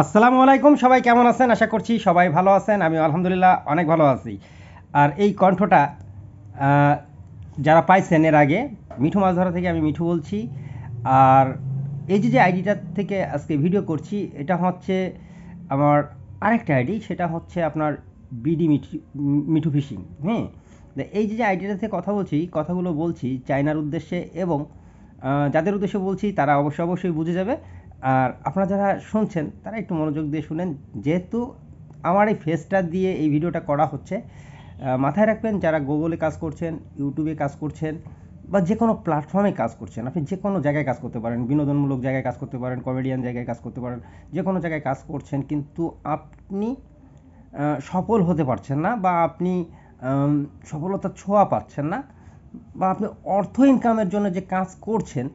আসসালামু আলাইকুম, সবাই কেমন আছেন? আশা করছি সবাই ভালো আছেন আমি আলহামদুলিল্লাহ অনেক ভালো আছি। আর এই কণ্ঠটা যারা পাইছেন এর আগে, মিঠু মাছ ধরা থেকে আমি মিঠু বলছি। আর এই যে যে আইডিটা থেকে আজকে ভিডিও করছি, এটা হচ্ছে আমার আরেকটা আইডি, সেটা হচ্ছে আপনার বিডি মিঠু মিঠু ফিশিং হ্যাঁ? এই যে যে আইডিটা থেকে কথা বলছি, কথাগুলো বলছি চায়নার উদ্দেশ্যে এবং যাদের উদ্দেশ্যে বলছি, তারা অবশ্যই অবশ্যই বুঝে যাবে। আর আপনারা যারা শুনছেন, তারা একটু মনোযোগ দিয়ে শুনেন। যেহেতু আমার এই ফেসটা দিয়ে এই ভিডিওটা করা হচ্ছে মাথায় রাখবেন যারা গুগলে কাজ করছেন ইউটিউবে কাজ করছেন, বা যে কোনো প্ল্যাটফর্মে কাজ করছেন, আপনি যে কোনো জায়গায় কাজ করতে পারেন, বিনোদনমূলক জায়গায় কাজ করতে পারেন কমেডিয়ান জায়গায় কাজ করতে পারেন, যে কোনো জায়গায় কাজ করছেন, কিন্তু আপনি সফল হতে পারছেন না, বা আপনি সফলতার ছোঁয়া পাচ্ছেন না, বা আপনি অর্থ ইনকামের জন্য যে কাজ করছেন,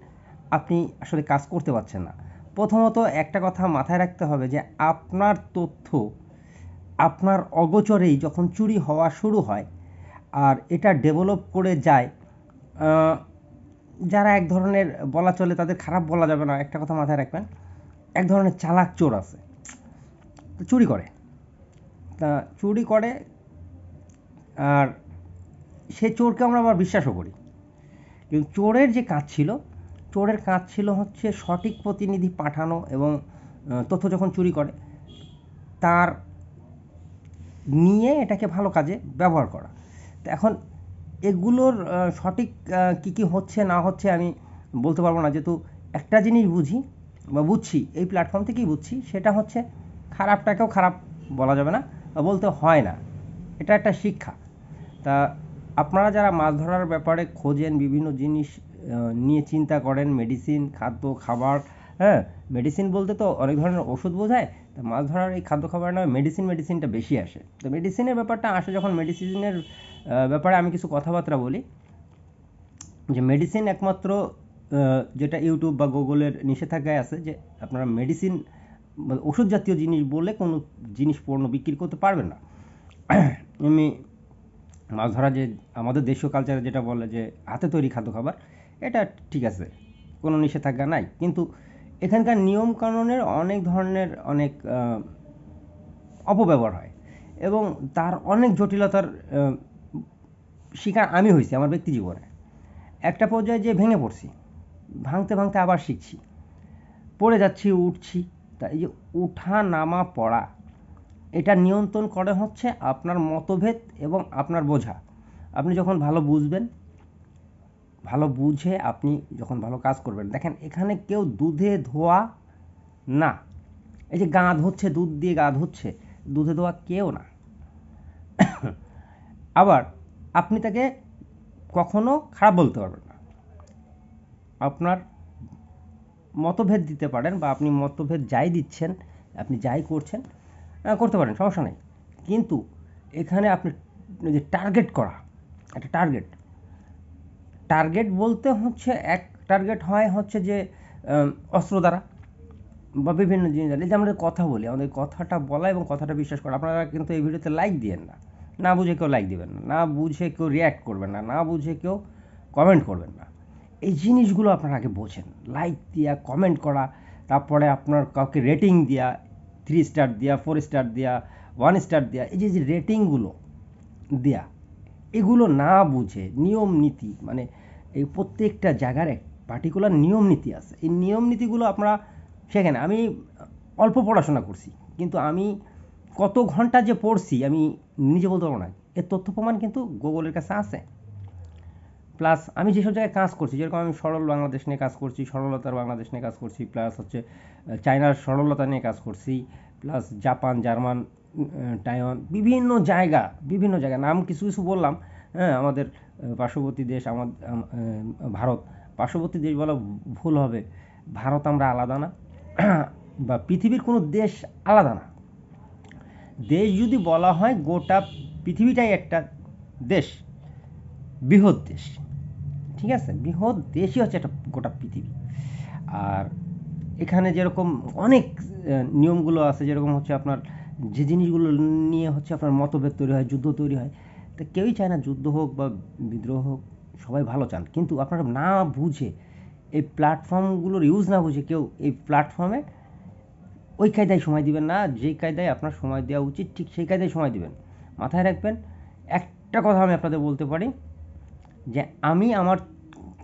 আপনি আসলে কাজ করতে পারছেন না। প্রথমত একটা কথা মাথায় রাখতে হবে যে আপনার তথ্য আপনার অগোচরেই যখন চুরি হওয়া শুরু হয় আর এটা ডেভেলপ করে যায় যারা এক ধরনের বলা চলে তাদের খারাপ বলা যাবে না, একটা কথা মাথায় রাখবেন, এক ধরনের চালাক চোর আছে চুরি করে। তা চুরি করে আর সে চোরকে আমরা আবার বিশ্বাসও করি। কিন্তু চোরের যে কাজ ছিল চোরের কাজ ছিল হচ্ছে সঠিক প্রতিনিধি পাঠানো এবং তথ্য যখন চুরি করে, তার নিয়ে এটাকে ভালো কাজে ব্যবহার করা। তো এখন এগুলোর সঠিক কী কী হচ্ছে না হচ্ছে আমি বলতে পারব না। যেহেতু একটা জিনিস বুঝি বা বুঝছি, এই প্ল্যাটফর্ম থেকেই বুঝছি, সেটা হচ্ছে খারাপটাকেও খারাপ বলা যাবে না বা বলতে হয় না। এটা একটা শিক্ষা। তা আপনারা যারা মাছ ধরার ব্যাপারে খোঁজেন, বিভিন্ন জিনিস নিয়ে চিন্তা করেন মেডিসিন খাদ্য, খাবার হ্যাঁ? মেডিসিন বলতে তো অনেক ধরনের ওষুধ বোঝায়, তা মাছ ধরার এই খাদ্য খাবার নামে মেডিসিন মেডিসিনটা বেশি আসে। তো মেডিসিনের ব্যাপারটা আসে যখন মেডিসিনের ব্যাপারে আমি কিছু কথাবার্তা বলি। যে মেডিসিন একমাত্র যেটা ইউটিউব বা গুগলের নিষেধাজ্ঞায় আছে যে আপনারা মেডিসিন ওষুধ জাতীয় জিনিস বলে কোনো জিনিস পণ্য বিক্রি করতে পারবেন না। এমনি মাছ ধরা যে আমাদের দেশীয় কালচারে যেটা বলে যে হাতে তৈরি খাদ্য খাবার এটা ঠিক আছে, কোনো নিষেধাজ্ঞা নাই। কিন্তু এখানকার নিয়ম কানুনের অনেক ধরনের অনেক অপব্যবহার হয়। এবং তার অনেক জটিলতার শিকার আমি হয়েছি আমার ব্যক্তি জীবনে। একটা পর্যায়ে যে ভেঙে পড়ছি, ভাঙতে ভাঙতে আবার শিখছি। পড়ে যাচ্ছি, উঠছি। তা এই যে উঠা নামা পড়া, এটা নিয়ন্ত্রণ করে হচ্ছে আপনার মতভেদ এবং আপনার বোঝা। আপনি যখন ভালো বুঝবেন ভালো বুঝে আপনি যখন ভালো কাজ করবেন, দেখেন এখানে কেউ দুধে ধোয়া না। এই যে গা ধুচ্ছে, দুধ দিয়ে গা ধুচ্ছে, দুধে ধোয়া কেউ না। আবার আপনি তাকে কখনো খারাপ বলতে পারবেন না। আপনার মতভেদ দিতে পারেন বা আপনি মতভেদ যাই দিচ্ছেন, আপনি যাই করছেন করতে পারেন, সমস্যা নেই। কিন্তু এখানে আপনি যে টার্গেট করা, একটা টার্গেট টার্গেট বলতে হচ্ছে এক টার্গেট হয় হচ্ছে যে অস্ত্র দ্বারা বা বিভিন্ন জিনিস যে আমরা কথা বলি, আমাদের কথাটা বলা এবং কথাটা বিশ্বাস করা। আপনারা কিন্তু এই ভিডিওতে লাইক দিয়েন না। না বুঝে কেউ লাইক দিবেন না। না বুঝে কেউ রিয়্যাক্ট করবেন না। না বুঝে কেউ কমেন্ট করবেন না। এই জিনিসগুলো আপনারা আগে বোঝেন। লাইক দিয়া কমেন্ট করা, তারপরে আপনার কাউকে রেটিং দেওয়া থ্রি স্টার দেওয়া ফোর স্টার দেওয়া ওয়ান স্টার দেওয়া এই যে যে রেটিংগুলো দেয়া এগুলো না বুঝে নিয়ম নীতি মানে এই প্রত্যেকটা জায়গার এক পার্টিকুলার নিয়ম নীতি আছে। এই নিয়ম নীতিগুলো আপনারা শেখেন আমি অল্প পড়াশোনা করছি, কিন্তু আমি কত ঘণ্টা যে পড়ছি আমি নিজে বলতে পারব না। এর তথ্য প্রমাণ কিন্তু গুগলের কাছে আছে। প্লাস আমি যেসব জায়গায় কাজ করছি, যেরকম আমি সরল বাংলাদেশ নিয়ে কাজ করছি, সরলতার বাংলাদেশ নিয়ে কাজ করছি প্লাস হচ্ছে চায়নার সরলতা নিয়ে কাজ করছি প্লাস জাপান, জার্মান টাইওয়ান বিভিন্ন জায়গা বিভিন্ন জায়গা, নাম কিছু কিছু বললাম হ্যাঁ আমাদের পার্শ্ববর্তী দেশ আমাদের ভারত, পার্শ্ববর্তী দেশ বলা ভুল হবে, ভারত আমরা আলাদা না, বা পৃথিবীর কোনো দেশ আলাদা না। দেশ যদি বলা হয় গোটা পৃথিবীটাই একটা দেশ, বৃহৎ দেশ, ঠিক আছে? বৃহৎ দেশই হচ্ছে একটা গোটা পৃথিবী। আর এখানে যেরকম অনেক নিয়মগুলো আছে, যেরকম হচ্ছে আপনার যে জিনিসগুলো নিয়ে হচ্ছে আপনার মতভেদ তৈরি হয়, যুদ্ধ তৈরি হয়, তা কেউই চায় না যুদ্ধ হোক বা বিদ্রোহ হোক, সবাই ভালো চান। কিন্তু আপনারা না বুঝে এই প্ল্যাটফর্মগুলোর ইউজ না বুঝে কেউ এই প্ল্যাটফর্মে ওই কায়দায় সময় দিবেন না, যেই কায়দায় আপনার সময় দেওয়া উচিত, ঠিক সেই কায়দায় সময় দিবেন। মাথায় রাখবেন, একটা কথা আমি আপনাদের বলতে পারি, যে আমি আমার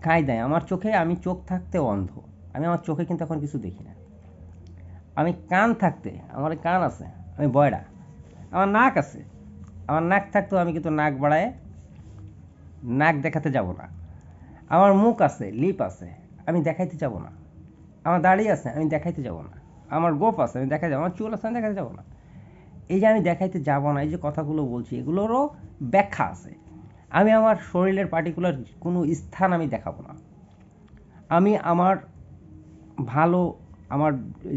কায়দায়, আমার চোখে আমি চোখ থাকতে অন্ধ। আমি আমার চোখে কিন্তু এখন কিছু দেখি না। আমি কান থাকতে, আমার কান আছে। আমি বয়রা। আমার নাক আছে। আমার নাক থাকতেও আমি কিন্তু নাক বাড়ায় নাক দেখাতে যাব না। আমার মুখ আছে লিপ আছে, আমি দেখাইতে যাব না। আমার দাড়ি আছে, আমি দেখাইতে যাব না। আমার গোপ আছে, আমি দেখাই যাব আমার চুল আছে, আমি দেখাইতে যাব না। এই যে আমি দেখাইতে যাব না, এই যে কথাগুলো বলছি, এগুলোরও ব্যাখ্যা আছে। আমি আমার শরীরের পার্টিকুলার কোনো স্থান আমি দেখাবো না। আমি আমার ভালো আমার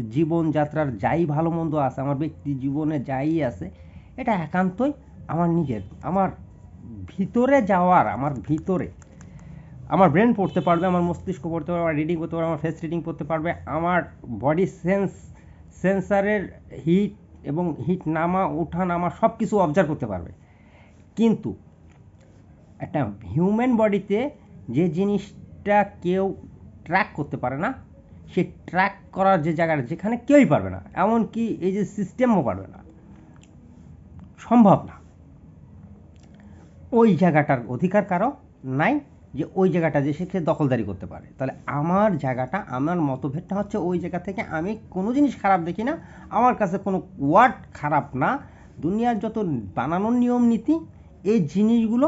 জীবনযাত্রার যাই ভালো মন্দ আছে, আমার ব্যক্তি জীবনে যাই আছে, এটা একান্তই আমার নিজের। আমার ভিতরে যাওয়ার, আমার ভিতরে আমার ব্রেন পড়তে পারবে, আমার মস্তিষ্ক পড়তে পারবে, আমার রিডিং করতে পারবে, আমার ফেস রিডিং করতে পারবে, আমার বডি সেন্স সেন্সারের হিট এবং হিট নামা, ওঠা নামা সব কিছু অবজার্ভ করতে পারবে। কিন্তু একটা হিউম্যান বডিতে যে জিনিসটা কেউ ট্র্যাক করতে পারে না সে ট্র্যাক করার যে জায়গাটা, যেখানে কেউই পারবে না, এমনকি এই যে সিস্টেমও পারবে না, সম্ভব না। ওই জায়গাটার অধিকার কারও নাই যে ওই জায়গাটা যে সে দখলদারি করতে পারে। তাহলে আমার জায়গাটা, আমার মতভেদটা হচ্ছে ওই জায়গা থেকে আমি কোনো জিনিস খারাপ দেখি না, আমার কাছে কোনো ওয়ার্ড খারাপ না। দুনিয়ার যত বানানোর নিয়ম নীতি, এই জিনিসগুলো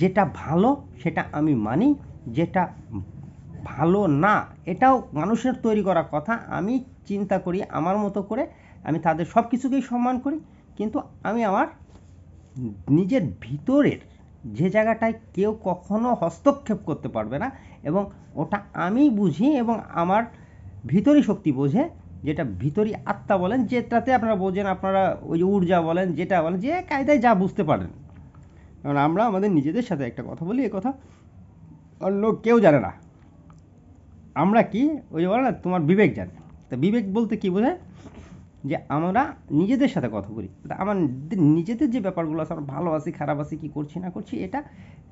যেটা ভালো সেটা আমি মানি, যেটা ভালো না, এটাও মানুষের তৈরি করা কথা। আমি চিন্তা করি, আমার মতো করে আমি তাদের সব কিছুকেই সম্মান করি, কিন্তু আমি আমার নিজের ভিতরের যে জায়গাটায় কেউ কখনো হস্তক্ষেপ করতে পারবে না এবং ওটা আমি বুঝি এবং আমার ভিতরি শক্তি বোঝে, যেটা ভিতরি আত্মা বলেন, যেটাতে আপনারা বোঝেন, আপনারা ওই যে ঊর্জা বলেন, যেটা বলেন, যে কায়দায় যা বুঝতে পারেন। কারণ আমরা আমাদের নিজেদের সাথে একটা কথা বলি, এ কথা অন্য কেউ জানে না। আমরা কি? ওই যে বলে না, তোমার বিবেক জানে। তা বিবেক বলতে কি বোঝায়? যে আমরা নিজেদের সাথে কথা বলি। আমার নিজেদের যে ব্যাপারগুলো আছে, আমরা ভালো আছি, খারাপ আছি, কী করছি, না করছি, এটা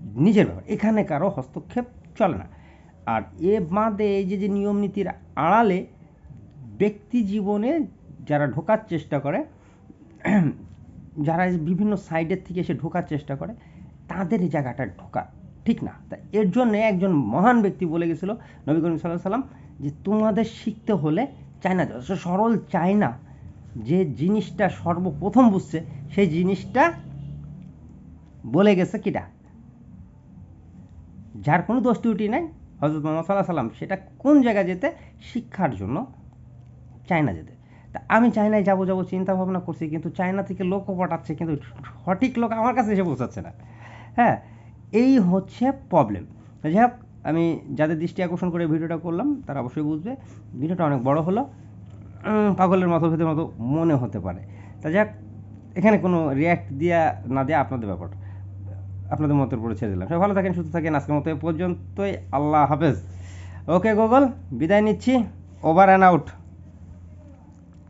নিজের ব্যাপার। এখানে কারও হস্তক্ষেপ চলে না। আর এ বাদে এই যে যে নিয়ম নীতির আড়ালে ব্যক্তি জীবনে যারা ঢোকার চেষ্টা করে, যারা বিভিন্ন সাইডের থেকে এসে ঢোকার চেষ্টা করে, তাদের জায়গাটা ঢোকা ঠিক না। তা এর জন্য একজন মহান ব্যক্তি বলে গেছিল নবী করিম সাল্লাহ সাল্লাম যে, তোমাদের শিখতে হলে চায়না সরল চায়না। যে জিনিসটা সর্বপ্রথম বুঝছে, সেই জিনিসটা বলে গেছে কিটা? যার কোনো দোষ ত্রুটি নাই হজরত মোহাম্মদ সাল্লাহ সাল্লাম সেটা কোন জায়গায় যেতে? শিক্ষার জন্য চায়না যেতে। তা আমি চায়নায় যাব যাব চিন্তা ভাবনা করছি, কিন্তু চায়না থেকে লোকও পাঠাচ্ছে, কিন্তু সঠিক লোক আমার কাছে এসে পৌঁছাচ্ছে না। হ্যাঁ? এই হচ্ছে প্রবলেম যাই হোক, আমি যাদের দৃষ্টি আকর্ষণ করে ভিডিওটা করলাম, তারা অবশ্যই বুঝবে। ভিডিওটা অনেক বড় হলো। পাগলের মতভেদের মতো মনে হতে পারে। তা যাক, এখানে কোনো রিয়াক্ট দেওয়া না দেওয়া আপনাদের ব্যাপার। আপনাদের মতের উপরে ছেড়ে দিলাম। সব ভালো থাকেন, সুস্থ থাকেন। আজকের মতো পর্যন্তই। আল্লাহ হাফেজ। ওকে, গুগল, বিদায় নিচ্ছি। Over and out